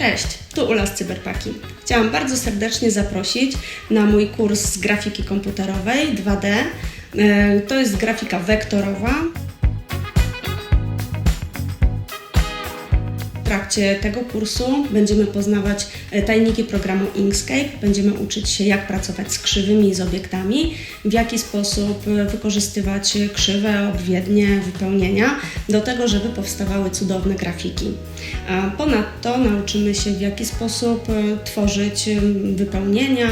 Cześć, tu Ula z Cyberpaki. Chciałam bardzo serdecznie zaprosić na mój kurs z grafiki komputerowej 2D. E, To jest grafika wektorowa. Trakcie tego kursu będziemy poznawać e, tajniki programu Inkscape, będziemy uczyć się jak pracować z krzywymi i z obiektami, w jaki sposób e, wykorzystywać krzywe, obwiednie, wypełnienia do tego, żeby powstawały cudowne grafiki. Ponadto nauczymy się w jaki sposób e, tworzyć wypełnienia,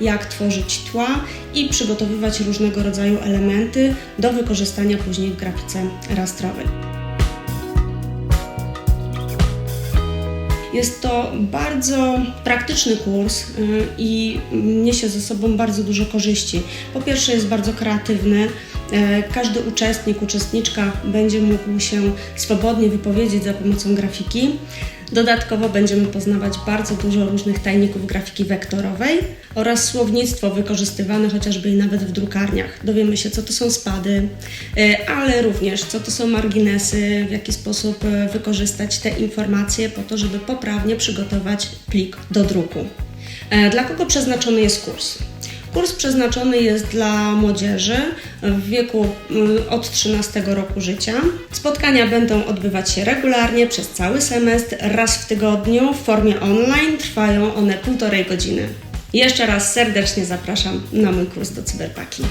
jak tworzyć tła i przygotowywać różnego rodzaju elementy do wykorzystania później w grafice rastrowej. Jest to bardzo praktyczny kurs y, i niesie ze sobą bardzo dużo korzyści. Po pierwsze, jest bardzo kreatywny. E, Każdy uczestnik, uczestniczka będzie mógł się swobodnie wypowiedzieć za pomocą grafiki. Dodatkowo będziemy poznawać bardzo dużo różnych tajników grafiki wektorowej oraz słownictwo wykorzystywane chociażby i nawet w drukarniach. Dowiemy się, co to są spady, e, ale również co to są marginesy, w jaki sposób e, wykorzystać te informacje po to, żeby poprawnie przygotować plik do druku. Dla kogo przeznaczony jest kurs? Kurs przeznaczony jest dla młodzieży w wieku mm, od 13 roku życia. Spotkania będą odbywać się regularnie przez cały semestr, raz w tygodniu w formie online. Trwają one półtorej godziny. Jeszcze raz serdecznie zapraszam na mój kurs do cyberpaki.